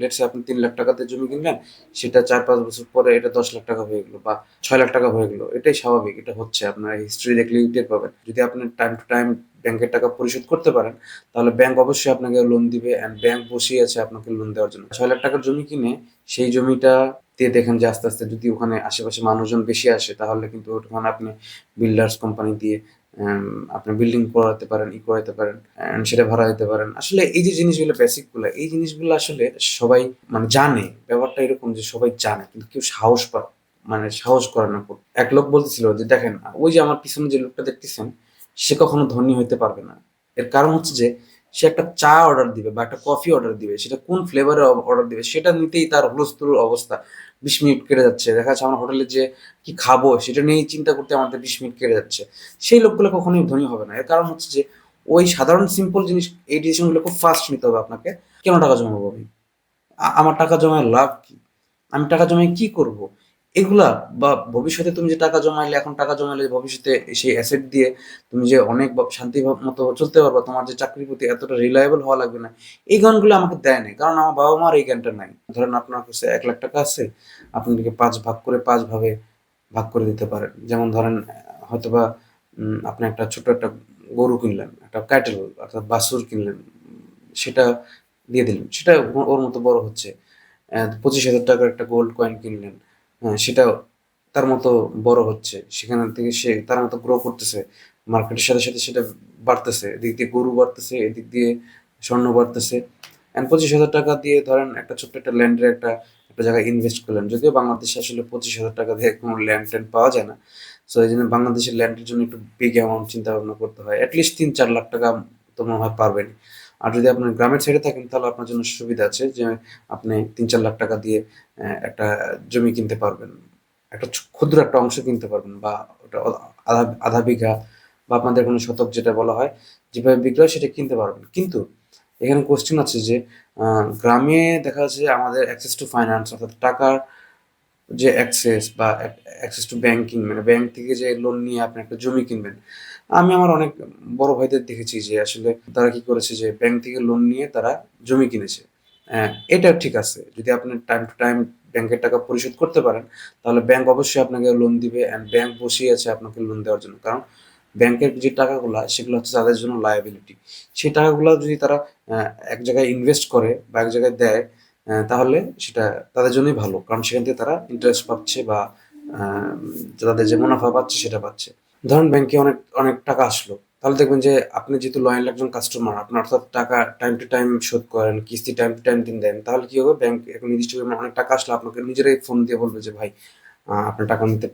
Let's say আপনি তিন লাখ টাকাতে জমি কিনলেন, সেটা চার পাঁচ বছর পরে এটা দশ লাখ টাকা হয়ে গেলো বা ছয় লাখ টাকা হয়ে গেলো। এটাই স্বাভাবিক, এটা হচ্ছে। আপনার হিস্ট্রি দেখলেই টের পাবেন। যদি আপনি টাইম টু টাইম ব্যাংকের টাকা পরিশোধ করতে পারেন, তাহলে ব্যাংক অবশ্যই আপনাকে লোন দিবে অ্যান্ড ব্যাংক বসেই আছে আপনাকে লোন দেওয়ার জন্য। ছয় লাখ টাকার জমি কিনে সেই জমিটা দিয়ে দেখেন যে আস্তে আস্তে যদি ওখানে আশেপাশে মানুষজন বেশি আসে, তাহলে কিন্তু ওখানে আপনি বিল্ডার্স কোম্পানি দিয়ে আপনি বিল্ডিং করাতে পারেন, ই করাতে পারেন সেটা ভাড়া দিতে পারেন আসলে এই যে জিনিসগুলো বেসিকগুলো, এই জিনিসগুলো আসলে সবাই মানে জানে, ব্যাপারটা এরকম যে সবাই জানে, কিন্তু কেউ সাহস পায় মানে সাহস করে না। এক লোক বলতেছিল যে, দেখেন, ওই যে আমার পিছনে যে লোকটা দেখতেছেন, সে কখনো ধনী হইতে পারবে না এর কারণ হচ্ছে যে সে একটা চা অর্ডার দিবে বা একটা কফি অর্ডার দিবে, সেটা কোন ফ্লেভারে অর্ডার দিবে, সেটা নিতেই তার হুলস্থুল অবস্থা। বিশ মিনিট কেটে যাচ্ছে। দেখা যাচ্ছে আমার হোটেলে যে কি খাব, সেটা নিয়েই চিন্তা করতে আমাদের বিশ মিনিট কেটে যাচ্ছে। সেই লোকগুলো কখনোই ধনী হবে না। এর কারণ হচ্ছে যে, ওই সাধারণ সিম্পল জিনিস, এই ডিসিশনগুলো খুব ফাস্ট নিতে হবে আপনাকে। কেন টাকা জমাবো আমি? আমার টাকা জমায় লাভ কি? আমি টাকা জমায় কি করব? এগুলা বা ভবিষ্যতে তুমি যে টাকা জমাইলে এখন টাকা জমাইলে ভবিষ্যতে সেই অ্যাসেট দিয়ে তুমি যে অনেক বা- শান্তি মতো চলতে পারবা তোমার যে চাকরির প্রতি এতটা রিলায়েবল হওয়া লাগবে না এই গানগুলো আমাকে দেয় না কারণ আমার বাবা মার এই জ্ঞানটা নাই। ধরেন আপনার কাছে এক লাখ টাকা আছে আপনি এটাকে পাঁচ ভাগ করে পাঁচ ভাবে ভাগ করে দিতে পারেন। যেমন ধরেন আহ, হয়তোবা উম, আপনি একটা ছোট একটা গরু কিনলেন একটা ক্যাটেল অর্থাৎ বাছুর কিনলেন সেটা দিয়ে দিলেন। সেটা ওর মতো বড় হচ্ছে। পঁচিশ হাজার টাকার একটা গোল্ড কয়েন কিনলেন। সেটা তার মতো বড় হচ্ছে। সেখান থেকে সে তার মতো গ্রো করতেছে। মার্কেটের সাথে সাথে সেটা বাড়তেছে। এদিক দিয়ে গরু বাড়তেছে, এদিক দিয়ে স্বর্ণ বাড়তেছে। এন্ড পঁচিশ হাজার টাকা দিয়ে ধরেন একটা ছোট্ট একটা ল্যান্ডের একটা একটা জায়গায় ইনভেস্ট করলেন। যদিও বাংলাদেশে আসলে পঁচিশ হাজার টাকা দিয়ে কোনো ল্যান্ড ট্যান্ড পাওয়া যায় না। সো এই জন্য বাংলাদেশের ল্যান্ডের জন্য একটু বিগ অ্যামাউন্ট চিন্তা ভাবনা করতে হয়। অ্যাটলিস্ট তিন চার লাখ টাকা তো মনে হয় পারবেন আর যদি আপনার গ্রামের ছেড়ে থাকেন, তাহলে আপনার জন্য সুবিধা আছে যে, আপনি তিন চার লাখ টাকা দিয়ে একটা জমি কিনতে পারবেন। একটা ক্ষুদ্র একটা অংশ কিনতে পারবেন বা ওটা আধা আধা বিঘা বা আপনাদের কোনো শতক যেটা বলা হয়, যেভাবে বিক্রি হয় সেটা কিনতে পারবেন। কিন্তু এখানে কোশ্চেন আছে যে গ্রামে দেখা যাচ্ছে যে আমাদের অ্যাক্সেস টু ফাইন্যান্স অর্থাৎ টাকার যে অ্যাক্সেস বা অ্যাক্সেস টু ব্যাংকিং মানে ব্যাংক থেকে যে লোন নিয়ে আপনি একটা জমি কিনবেন। আমি আমার অনেক বড় ভাইদের দেখেছি যে আসলে তারা কি করেছে যে ব্যাংক থেকে লোন নিয়ে তারা জমি কিনেছে। হ্যাঁ, এটা ঠিক আছে। যদি আপনি টাইম টু টাইম ব্যাংকের টাকা পরিশোধ করতে পারেন তাহলে ব্যাংক অবশ্যই আপনাকে লোন দিবে অ্যান্ড ব্যাংক বসেই আছে আপনাকে লোন দেওয়ার জন্য। কারণ ব্যাংকের যে টাকাগুলো সেগুলো হচ্ছে তাদের জন্য লায়াবিলিটি সেই টাকাগুলো যদি তারা এক জায়গায় ইনভেস্ট করে বা এক জায়গায় দেয় তাহলে সেটা তাদের জন্যই ভালো। কারণ সেখান থেকে তারা ইন্টারেস্ট পাচ্ছে বা তাদের যে মুনাফা পাচ্ছে সেটা পাচ্ছে। ধরুন ব্যাংকে অনেক অনেক টাকা আসলো। তাহলে দেখবেন যে আপনি যেহেতু লয়াল একজন কাস্টমার আপনার অর্থাৎ টাকা টাইম টু টাইম শোধ করেন, কিস্তি টাইম টু টাইম দিন দেন, তাহলে কি হবে? ব্যাংক এখন নির্দিষ্ট পরিমাণে অনেক টাকা আসলে আপনাকে নিজেরাই ফোন দিয়ে বলবে যে, ভাই আপনার টাকা নিতে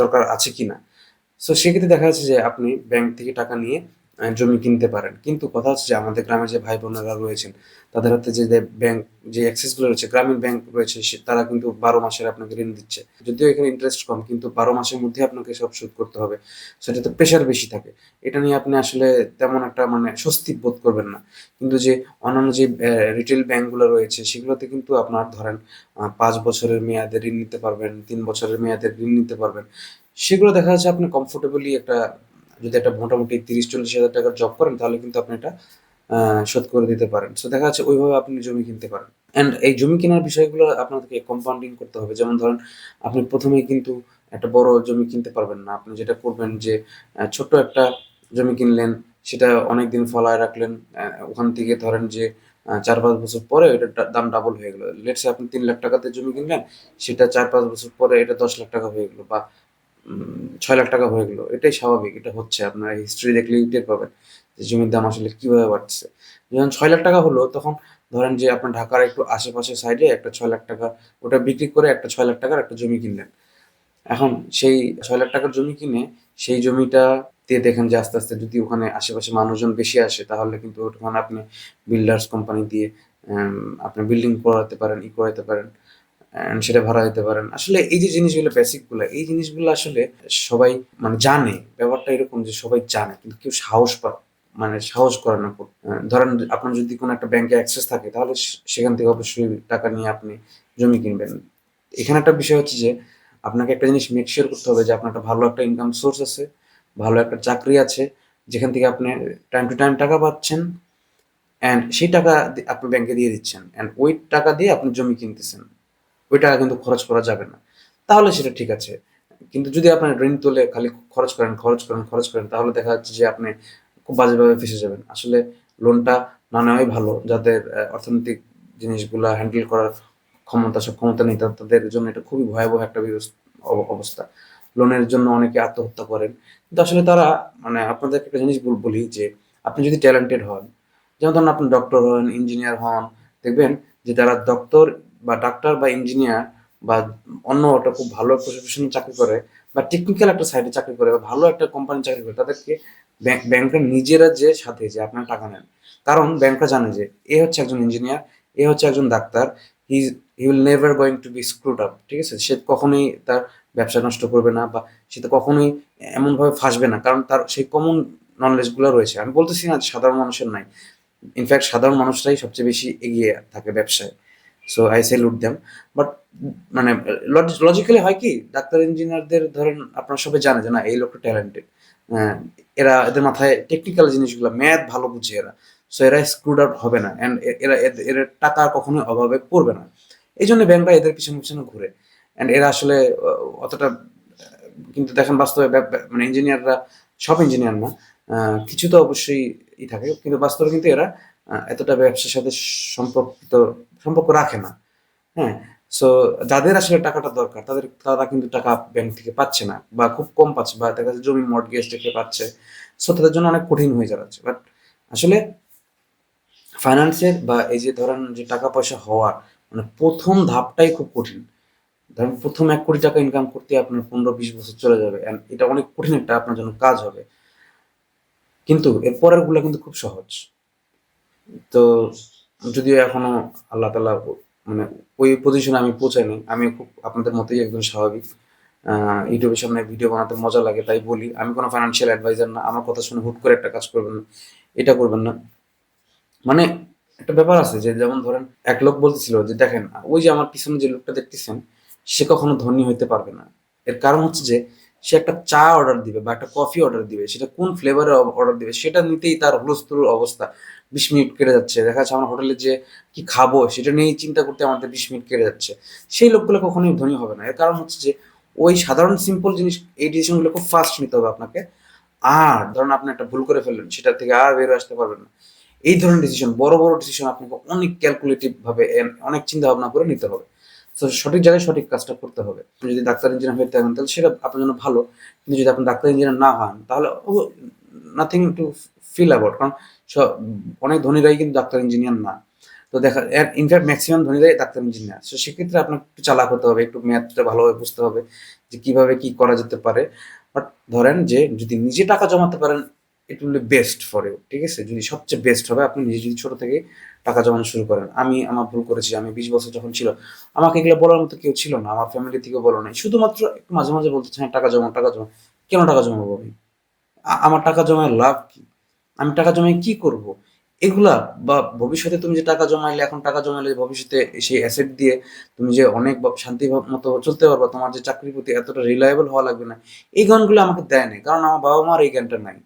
দরকার আছে কি না সো সেক্ষেত্রে দেখা যাচ্ছে যে আপনি ব্যাংক থেকে টাকা নিয়ে জমি কিনতে পারেন। কিন্তু কথা হচ্ছে যে আমাদের গ্রামে যে ভাই বোনেরা রয়েছেন, তাদের হাতে যে ব্যাংক যে অ্যাক্সেসগুলো রয়েছে, গ্রামীণ ব্যাংক রয়েছে তারা কিন্তু বারো মাসের আপনাকে ঋণ দিচ্ছে। যদিও এখানে ইন্টারেস্ট কম, কিন্তু বারো মাসের মধ্যে আপনাকে সব শোধ করতে হবে। সেটাতে প্রেশার বেশি থাকে। এটা নিয়ে আপনি আসলে তেমন একটা মানে স্বস্তি বোধ করবেন না। কিন্তু যে অন্যান্য যে রিটেল ব্যাংকগুলো রয়েছে, সেগুলোতে কিন্তু আপনার ধরেন পাঁচ বছরের মেয়াদে ঋণ নিতে পারবেন, তিন বছরের মেয়াদে ঋণ নিতে পারবেন। সেগুলো দেখা যাচ্ছে আপনি কমফোর্টেবলি একটা যদি একটা মোটামুটি তিরিশ, চল্লিশ হাজার টাকার জব করেন, তাহলে কিন্তু আপনি এটা শোধ করে দিতে পারেন। সো দেখা যাচ্ছে ওইভাবে আপনি জমি কিনতে পারেন। অ্যান্ড এই জমি কেনার বিষয়গুলো আপনাদেরকে কম্পাউন্ডিং করতে হবে। যেমন ধরেন, আপনি প্রথমেই কিন্তু একটা বড় জমি কিনতে পারবেন না। আপনি যেটা করবেন যে ছোট্ট একটা জমি কিনলেন, সেটা অনেক দিন ফলায় রাখলেন ওখান থেকে ধরেন যে চার পাঁচ বছর পরে এটার দাম ডাবল হয়ে গেলো। লেটসে আপনি তিন লাখ টাকাতে জমি কিনলেন, সেটা চার পাঁচ বছর পরে এটা দশ লাখ টাকা হয়ে গেলো বা ছয় লাখ টাকা হয়ে গেলো। এটাই স্বাভাবিক। এটা হচ্ছে আপনার হিস্ট্রি দেখলেই টের পাবেন যে জমির দাম আসলে কীভাবে বাড়ছে যখন ছয় লাখ টাকা হলো, তখন ধরেন যে আপনার ঢাকার একটু আশেপাশে সাইডে একটা ছয় লাখ টাকা, ওটা বিক্রি করে একটা ছয় লাখ টাকার একটা জমি কিনলেন। এখন সেই ছয় লাখ টাকার জমি কিনে সেই জমিটা দিয়ে দেখেন যে আস্তে আস্তে যদি ওখানে আশেপাশে মানুষজন বেশি আসে, তাহলে কিন্তু ওখানে আপনি বিল্ডার্স কোম্পানি দিয়ে আপনি বিল্ডিং করাতে পারেন, ই করাতে পারেন। And সেটা ভাড়া দিতে পারেন। আসলে এই যে জিনিসগুলো বেসিকগুলো এই জিনিসগুলো আসলে সবাই মানে জানে, ব্যাপারটা এরকম যে সবাই জানে, কিন্তু কেউ সাহস পা মানে সাহস করে না ধরেন আপনার যদি কোনো একটা ব্যাংকে অ্যাক্সেস থাকে, তাহলে সেখান থেকে অবশ্যই টাকা নিয়ে আপনি জমি কিনবেন। এখানে একটা বিষয় হচ্ছে যে, আপনাকে একটা জিনিস মেক শিওর করতে হবে যে আপনার একটা ভালো একটা ইনকাম সোর্স আছে, ভালো একটা চাকরি আছে, যেখান থেকে আপনি টাইম টু টাইম টাকা পাচ্ছেন অ্যান্ড সেই টাকা আপনি ব্যাংকে দিয়ে দিচ্ছেন। অ্যান্ড ওই টাকা দিয়ে আপনি জমি কিনতেছেন। ওই টাকা কিন্তু খরচ করা যাবে না। তাহলে সেটা ঠিক আছে। কিন্তু যদি আপনি ঋণ তুলে খালি খরচ করেন খরচ করেন খরচ করেন, তাহলে দেখা যাচ্ছে যে আপনি খুব বাজেভাবে ফেসে যাবেন। আসলে লোনটা না নেওয়াই ভালো। যাদের অর্থনৈতিক জিনিসগুলা হ্যান্ডেল করার ক্ষমতা, সক্ষমতা নেই তাদের জন্য এটা খুবই ভয়াবহ একটা অবস্থা। লোনের জন্য অনেকে আত্মহত্যা করেন। কিন্তু আসলে তারা মানে আপনাদেরকে একটা জিনিস বলি যে, আপনি যদি ট্যালেন্টেড হন, যেমন ধরুন আপনি ডক্টর হন ইঞ্জিনিয়ার হন, দেখবেন যে তারা ডক্টর বা ডাক্তার বা ইঞ্জিনিয়ার বা অন্য একটা খুব ভালো প্রফেশনে চাকরি করে বা টেকনিক্যাল একটা সাইডে চাকরি করে বা ভালো একটা কোম্পানি চাকরি করে, তাদেরকে ব্যাংকের নিজেরা যে সাথে যে আপনার টাকা নেন। কারণ ব্যাংকটা জানে যে এ হচ্ছে একজন ইঞ্জিনিয়ার এ হচ্ছে একজন doctor he he will never going to be screwed up ঠিক আছে? সে কখনোই তার ব্যবসা নষ্ট করবে না বা সে তো কখনোই এমনভাবে ফাঁসবে না, কারণ তার সেই কমন নলেজগুলো রয়েছে। আমি বলতেছি না সাধারণ মানুষের নাই। ইনফ্যাক্ট সাধারণ মানুষরাই সবচেয়ে বেশি এগিয়ে থাকে ব্যবসায়। So I salute them but মানে লজিক্যালি হয় কি ডাক্তার ইঞ্জিনিয়ারদের ধরেন আপনারা সবাই জানে যে না, এই লোকটা ট্যালেন্টেড এরা এদের মাথায় টেকনিক্যাল জিনিসগুলো ম্যাথ ভালো বুঝে এরা। সো এরা স্ক্রুড আউট হবে না। অ্যান্ড এরা এদের- টাকা কখনোই অভাবে পড়বে না। এই জন্য ব্যাংকরা এদের পিছনে পিছনে ঘুরে। অ্যান্ড এরা আসলে অতটা, কিন্তু দেখেন বাস্তবে মানে ইঞ্জিনিয়াররা সব ইঞ্জিনিয়ার না। কিছু তো অবশ্যই ই থাকে। কিন্তু বাস্তবে কিন্তু এরা এতটা ব্যবসার সাথে সম্পর্কিত সম্পর্ক রাখে না। হ্যাঁ সো যাদের আসলে টাকাটা দরকার, তাদের, তারা কিন্তু টাকা ব্যাংক থেকে পাচ্ছে না বা খুব কম পাচ্ছে বা দেখা যাচ্ছে জমি মর্টগেজ থেকে পাচ্ছে। সো তাদের জন্য অনেক কঠিন হয়ে যাচ্ছে। বাট আসলে ফাইন্যান্সের বা এই যে ধরেন যে টাকা পয়সা হওয়ার মানে প্রথম ধাপটাই খুব কঠিন। ধরেন প্রথম এক কোটি টাকা ইনকাম করতে আপনার পনেরো বিশ বছর চলে যাবে এটা অনেক কঠিন একটা আপনার জন্য কাজ হবে। কিন্তু এর পরেরগুলো কিন্তু খুব সহজ। তো যদিও এখনও আল্লাহ তালা মানে ওই পজিশনে আমি পৌঁছাইনি, আমি খুব আপনাদের মতোই একজন স্বাভাবিক। ইউটিউবের সামনে ভিডিও বানাতে মজা লাগে, তাই বলি। আমি কোনো ফাইন্যান্সিয়াল অ্যাডভাইজার না, আমার কথা শুনে হুট করে একটা কাজ করবেন না, এটা করবেন না। মানে একটা ব্যাপার আছে যে, যেমন ধরেন এক লোক বলতেছিল যে, দেখেন, ওই যে আমার পিছনে যে লোকটা দেখতেছেন, সে কখনো ধনী হইতে পারবে না। এর কারণ হচ্ছে যে, সে একটা চা অর্ডার দিবে বা একটা কফি অর্ডার দিবে, সেটা কোন ফ্লেভারের অর্ডার দিবে, সেটা নিতেই তার হুলস্থুল অবস্থা। বিশ মিনিট কেটে যাচ্ছে। দেখা যাচ্ছে আমার হোটেলে যে কি খাব সেটা নিয়েই চিন্তা করতে আমাদের বিশ মিনিট কেটে যাচ্ছে। সেই লোকগুলো কখনোই ধনী হবে না। এর কারণ হচ্ছে যে ওই সাধারণ সিম্পল জিনিস, এই ডিসিশনগুলো খুব ফাস্ট নিতে হবে আপনাকে। আর ধরুন আপনি একটা ভুল করে ফেললেন সেটা থেকে আর বেরো আসতে পারবেন না। এই ধরনের ডিসিশন বড় বড় ডিসিশন আপনাকে অনেক ক্যালকুলেটিভ ভাবে অনেক চিন্তা ভাবনা করে নিতে হবে। তো সঠিক জায়গায় সঠিক কাজটা করতে হবে। যদি ডাক্তার ইঞ্জিনিয়ার হয়ে থাকেন, তাহলে সেটা আপনার জন্য ভালো। কিন্তু যদি আপনি ডাক্তার ইঞ্জিনিয়ার না হন, তাহলে নাথিং টু ফিল অ্যাবাউট কারণ অনেক ধনীরাই কিন্তু ডাক্তার ইঞ্জিনিয়ার না। তো দেখা ইনফ্যাক্ট ম্যাক্সিমাম ধনীরাই ডাক্তার ইঞ্জিনিয়ার তো সেক্ষেত্রে আপনাকে একটু চালাক হতে হবে, একটু ম্যাথটা ভালোভাবে বুঝতে হবে যে কীভাবে কি করা যেতে পারে। বাট ধরেন যে, যদি নিজে টাকা জমাতে পারেন it will best for you ঠিক আছে? যদি সবচেয়ে বেস্ট হবে, আপনি নিজে যদি ছোট থেকে টাকা জমানো শুরু করেন। আমি আমার ভুল করেছি, আমি বিশ বছর যখন ছিল, আমাকে এগুলো বলার মতো কেউ ছিল না, আমার ফ্যামিলি থেকেও বলো নাই। শুধুমাত্র একটু মাঝে মাঝে বলতে চাই টাকা জমা টাকা জমা কেন টাকা জমাবো আমি? আমার টাকা জমায় লাভ কি? আমি টাকা জমায় কি করব? এগুলা বা ভবিষ্যতে তুমি যে টাকা জমাইলে, এখন টাকা জমাইলে ভবিষ্যতে সেই অ্যাসেট দিয়ে তুমি যে অনেক শান্তি মতো চলতে পারবা, তোমার যে চাকরির প্রতি এতটা রিলায়েবল হওয়া লাগবে না, এই জ্ঞানগুলো আমাকে দেয় নাই, কারণ আমার বাবা মার এই জ্ঞানটা নাই।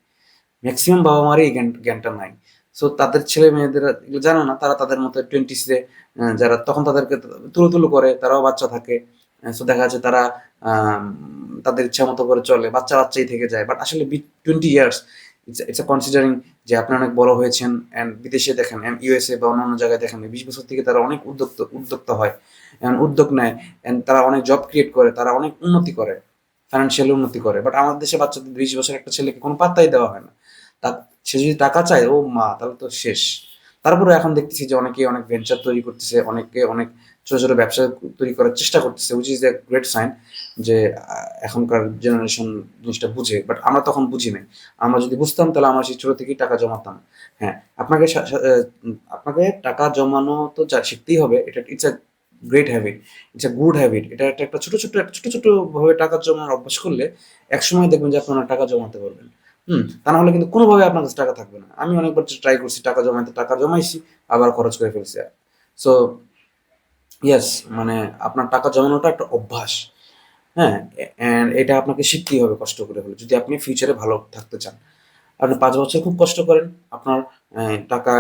ম্যাক্সিমাম বাবা মারই এই জ্ঞান, জ্ঞানটা নাই। সো তাদের ছেলে মেয়েদের জানে না, তারা তাদের মতো টোয়েন্টিসে যারা, তখন তাদেরকে তুলো তুলো করে, তারাও বাচ্চা থাকে। সো দেখা যাচ্ছে তারা তাদের ইচ্ছা মতো করে চলে, বাচ্চা বাচ্চাই থেকে যায়। বাট আসলে twenty years it's a considering যে আপনি অনেক বড় হয়েছেন অ্যান্ড বিদেশে দেখেন ইউএসএ বা অন্যান্য জায়গায় দেখেন, বিশ বছর থেকে তারা অনেক উদ্যোক্ত, উদ্যোক্তা হয় and উদ্যোগ নেয় অ্যান্ড তারা অনেক জব ক্রিয়েট করে, তারা অনেক উন্নতি করে ফাইন্যান্সিয়ালি উন্নতি করে। বাট আমাদের দেশে বাচ্চাদের বিশ বছর একটা ছেলেকে কোনো পাত্তাই দেওয়া হয় না। তা, সে যদি টাকা চায়, ও মা, তাহলে তো শেষ। তারপরে এখন দেখতেছি যে অনেকে অনেক ভেঞ্চার তৈরি করতেছে অনেকে অনেক ছোট ছোট ব্যবসা তৈরি করার চেষ্টা করতেছে which is a great sign যে এখনকার জেনারেশন জিনিসটা বুঝে। বাট আমরা তখন বুঝি নাই। আমরা যদি বুঝতাম, তাহলে আমরা সেই ছোট থেকেই টাকা জমাতাম। হ্যাঁ আপনাকে আপনাকে টাকা জমানো তো শিখতেই হবে, এটা it's great habit it's a good habit এটা একটা একটা ছোট ছোট ছোট ছোট ভাবে টাকা জমানোর অভ্যাস করলে একসময় দেখবেন যে আপনারা টাকা জমাতে পারবেন। হুম, তা না হলে কিন্তু কোনোভাবে আপনার কাছে টাকা থাকবে না। আমি অনেকবার ট্রাই করছি, টাকা জমাইতে টাকা জমাইছি, আবার খরচ করে ফেলছি সো ইয়েস মানে আপনার টাকা জমানোটা একটা অভ্যাস। হ্যাঁ and এটা আপনাকে শিখতেই হবে কষ্ট করে হলে। যদি আপনি ফিউচারে ভালো থাকতে চান। আপনি পাঁচ বছর খুব কষ্ট করেন। আপনার টাকা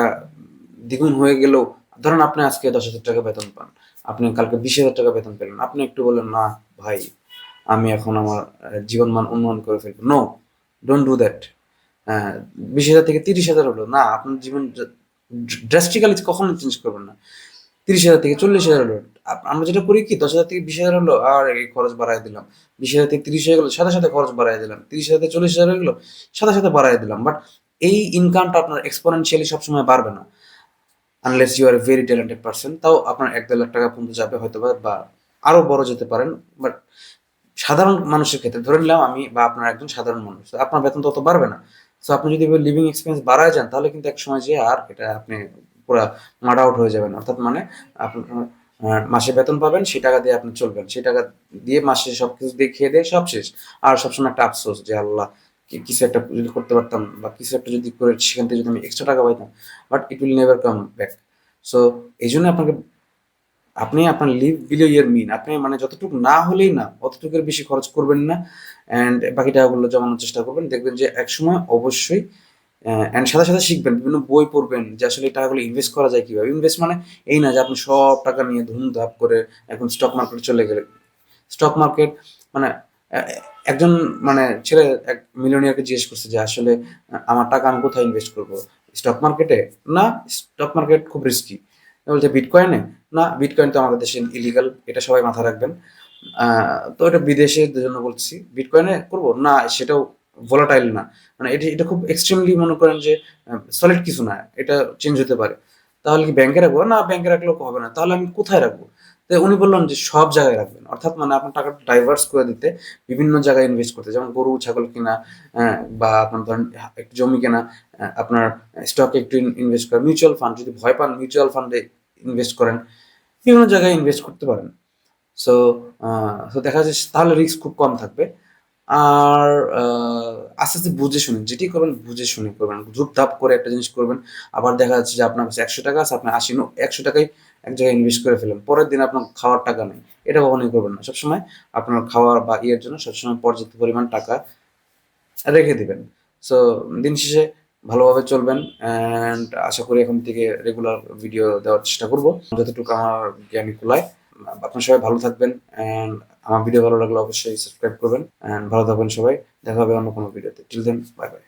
দ্বিগুণ হয়ে গেলেও, ধরেন আপনি আজকে দশ হাজার টাকা বেতন পান। আপনি কালকে বিশ হাজার টাকা বেতন পেলেন। আপনি একটু বললেন, না, ভাই, আমি এখন আমার জীবন মান উন্নয়ন করে ফেলব। নো ডোন্ট ডু দ্যাট বিশ হাজার থেকে তিরিশ হাজার হলো। না, আপনার জীবন ড্রাস্টিক্যালি কখনো চেঞ্জ করবেন না। তিরিশ হাজার থেকে চল্লিশ হাজার হলো। আমরা যেটা করি কি, দশ হাজার থেকে বিশ হাজার হলো, আর এই খরচ বাড়াই দিলাম। বিশ হাজার থেকে তিরিশ হয়ে গেলো, সাথে সাথে খরচ বাড়াই দিলাম। তিরিশ হাজার থেকে চল্লিশ হাজার হয়ে গেলো, সাথে সাথে বাড়াই দিলাম। বাট এই ইনকামটা আপনার এক্সপোনেনশিয়ালি সবসময় বাড়বে না। Unless you are very talented person তাও আপনার এক দেড় লাখ টাকা পর্যন্ত যাবে হয়তো বা আরও বড় যেতে পারেন। বাট সাধারণ মানুষের ক্ষেত্রে, ধরে নিলাম আমি বা আপনার একজন সাধারণ মানুষ আপনার বেতন তত বাড়বে না। তো আপনি যদি লিভিং এক্সপেন্স বাড়ায় যান, তাহলে কিন্তু এক সময় যে আর এটা আপনি পুরো মাড আউট হয়ে যাবেন। অর্থাৎ মানে আপনার মাসে বেতন পাবেন, সেই টাকা দিয়ে আপনি চলবেন। সেই টাকা দিয়ে মাসে সব কিছু দিয়ে খেয়ে দিয়ে সব শেষ। আর সবসময় একটা আফসোস যে আল্লাহ কিছু একটা যদি করতে পারতাম বা কিছু একটা যদি করে সেখান থেকে যদি আমি এক্সট্রা টাকা পাইতাম but it will never come back so এই জন্য আপনাকে, আপনি আপনার লিভ বিলো ইয়ার মিন আপনি মানে যতটুকু না হলেই না, অতটুকুর বেশি খরচ করবেন না। অ্যান্ড বাকি টাকাগুলো জমানোর চেষ্টা করবেন। দেখবেন যে একসময় অবশ্যই অ্যান্ড সাথে সাথে শিখবেন, বিভিন্ন বই পড়বেন যে আসলে টাকাগুলো ইনভেস্ট করা যায় কীভাবে। ইনভেস্ট মানে এই না যে আপনি সব টাকা নিয়ে ধুমধাপ করে এখন স্টক মার্কেটে চলে গেলেন। স্টক মার্কেট মানে একজন মানে ছেলে, এক মিলিয়নিয়ারকে জিজ্ঞেস করছে যে আসলে আমার টাকা আমি কোথায় ইনভেস্ট করব? স্টক মার্কেটে না স্টক মার্কেট খুব রিস্কি বলছে বিটকয়েনে না বিটকয়েন তো আমাদের দেশে ইলিগাল এটা সবাই মাথায় রাখবেন। তো এটা বিদেশের জন্য বলছি বিটকয়েনে করব? না, সেটাও ভোলাটাইল না। মানে এটা এটা খুব এক্সট্রিমলি মনে করেন যে সলিড কিছু না, এটা চেঞ্জ হতে পারে। তাহলে কি ব্যাংকে রাখব? না ব্যাংকে রাখলেও হবে না। তাহলে আমি কোথায় রাখব? তো উনি বললেন যে, সব জায়গায় রাখবেন। অর্থাৎ মানে আপনার টাকাটা ডাইভার্স করে দিতে, বিভিন্ন জায়গায় ইনভেস্ট করতে। যেমন গরু, ছাগল কেনা বা আপনার ধরেন, একটু জমি কেনা আপনার স্টকে একটু ইনভেস্ট করেন মিউচুয়াল ফান্ড যদি ভয় পান মিউচুয়াল ফান্ডে ইনভেস্ট করেন। বিভিন্ন জায়গায় ইনভেস্ট করতে পারেন। সো তো দেখা যাচ্ছে তাহলে রিস্ক খুব কম থাকবে। আর আস্তে আস্তে বুঝে শুনে যেটি করবেন বুঝে শুনে করবেন ধূপ ধাপ করে একটা জিনিস করবেন, আবার দেখা যাচ্ছে যে আপনার কাছে একশো টাকা আছে, আপনি আশি একশো টাকায় এক জায়গায় ইনভেস্ট করে ফেলেন পরের দিন আপনার খাওয়ার টাকা নেই, এটা কখনোই করবেন না, সবসময় আপনার খাওয়ার বা ইয়ের জন্য সবসময় পর্যাপ্ত পরিমাণ টাকা রেখে দিবেন সো দিন শেষে ভালোভাবে চলবেন অ্যান্ড আশা করি এখন থেকে রেগুলার ভিডিও দেওয়ার চেষ্টা করব, যতটুকু আমার জ্ঞানী কুলায় আপনার সবাই ভালো থাকবেন অ্যান্ড আমার ভিডিও ভালো লাগলে অবশ্যই সাবস্ক্রাইব করবেন অ্যান্ড ভালো থাকবেন সবাই। দেখা হবে অন্য কোনো ভিডিওতে টিল দেন বাই বাই